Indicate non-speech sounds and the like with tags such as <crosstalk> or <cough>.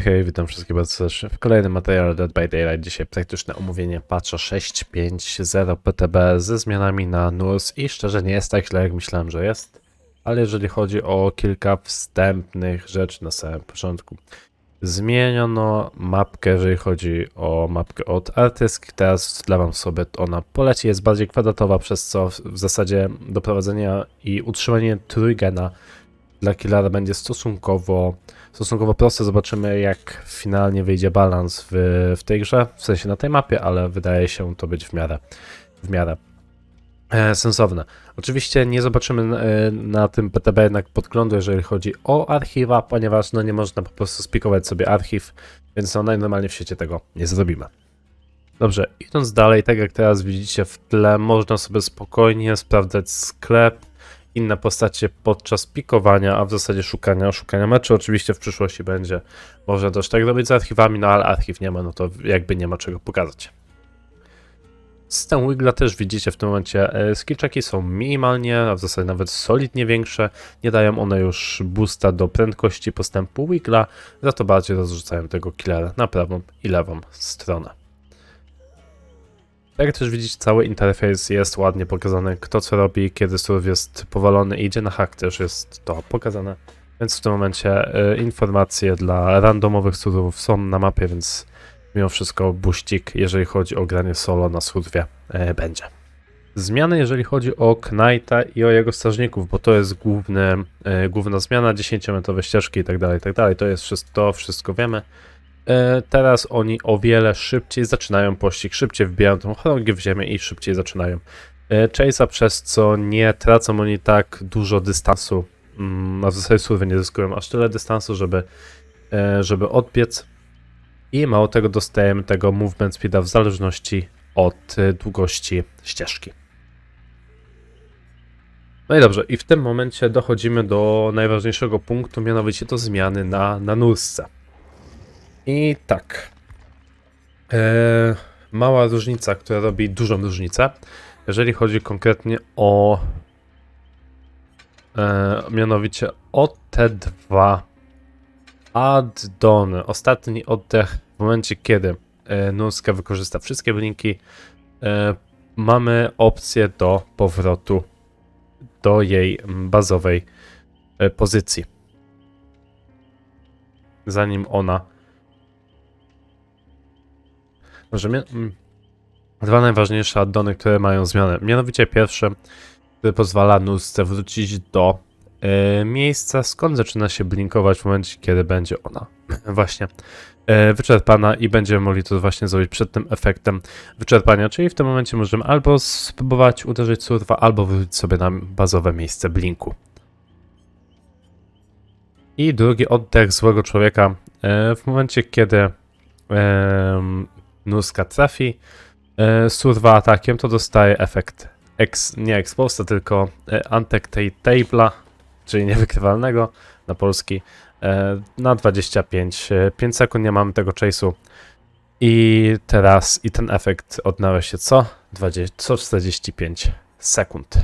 Hej, witam wszystkich bardzo serdecznie w kolejnym materiale Dead by Daylight. Dzisiaj praktyczne omówienie patcha 6.5.0 PTB ze zmianami na NUS i szczerze nie jest tak źle jak myślałem, że jest. Ale jeżeli chodzi o kilka wstępnych rzeczy na samym początku. Zmieniono mapkę, jeżeli chodzi o mapkę od Artysk. Teraz dla wam sobie ona poleci, jest bardziej kwadratowa, przez co w- zasadzie doprowadzenie i utrzymanie trójgena dla killera będzie stosunkowo stosunkowo proste. Zobaczymy, jak finalnie wyjdzie balans w, w tej grze, w sensie na tej mapie, ale wydaje się to być w miarę, w miarę e, sensowne. Oczywiście nie zobaczymy e, na tym PTB jednak podglądu, jeżeli chodzi o archiwa, ponieważ no nie można po prostu spikować sobie archiw, więc no najnormalniej w świecie tego nie zrobimy. Dobrze, idąc dalej, tak jak teraz widzicie w tle, można sobie spokojnie sprawdzać sklep, inne postacie podczas pikowania, a w zasadzie szukania, szukania meczu. Oczywiście w przyszłości będzie można też tak robić z archiwami, no ale archiw nie ma, no to jakby nie ma czego pokazać. System Wigla też widzicie w tym momencie. e, Skillczeki są minimalnie, a w zasadzie nawet solidnie większe. Nie dają one już boosta do prędkości postępu Wigla, za to bardziej rozrzucają tego killera na prawą i lewą stronę. Jak też widzicie, cały interfejs jest ładnie pokazany, kto co robi, kiedy surf jest powalony i idzie na hak, też jest to pokazane. Więc w tym momencie y, informacje dla randomowych surfów są na mapie, więc mimo wszystko buścik, jeżeli chodzi o granie solo na surfie, y, będzie. Zmiany, jeżeli chodzi o Knighta i o jego strażników, bo to jest główny, y, główna zmiana, 10-metrowe ścieżki tak tak dalej. To jest wszystko, to wszystko wiemy. E, Teraz oni o wiele szybciej zaczynają pościg, szybciej wbijają tą chorągiew w ziemię i szybciej zaczynają e, chase'a, przez co nie tracą oni tak dużo dystansu, mm, a w zasadzie surwy nie zyskują aż tyle dystansu, żeby, e, żeby odbiec i mało tego dostajemy tego movement speeda w zależności od długości ścieżki. No i dobrze, i w tym momencie dochodzimy do najważniejszego punktu, mianowicie to zmiany na, na nurce. I tak. E, mała różnica, która robi dużą różnicę, jeżeli chodzi konkretnie o e, mianowicie o te dwa addony. Ostatni oddech w momencie, kiedy e, wykorzysta wszystkie wyniki, e, mamy opcję do powrotu do jej bazowej e, pozycji. Zanim ona Może mia- mm, dwa najważniejsze addony, które mają zmianę. Mianowicie pierwsze, które pozwala nusce wrócić do e, miejsca, skąd zaczyna się blinkować w momencie, kiedy będzie ona. <laughs> Właśnie. E, wyczerpana i będziemy mogli to właśnie zrobić przed tym efektem wyczerpania, czyli w tym momencie możemy albo spróbować uderzyć surfa, albo wrócić sobie na bazowe miejsce blinku. I drugi oddech złego człowieka. E, w momencie, kiedy Nuska trafi e, surwa atakiem, to dostaje efekt ex, nie exposta, tylko e, Table'a, czyli niewykrywalnego na polski, e, na 25 e, 5 sekund. Nie mamy tego chase'u. I teraz, i ten efekt odnawia się co? 20, co 45 sekund.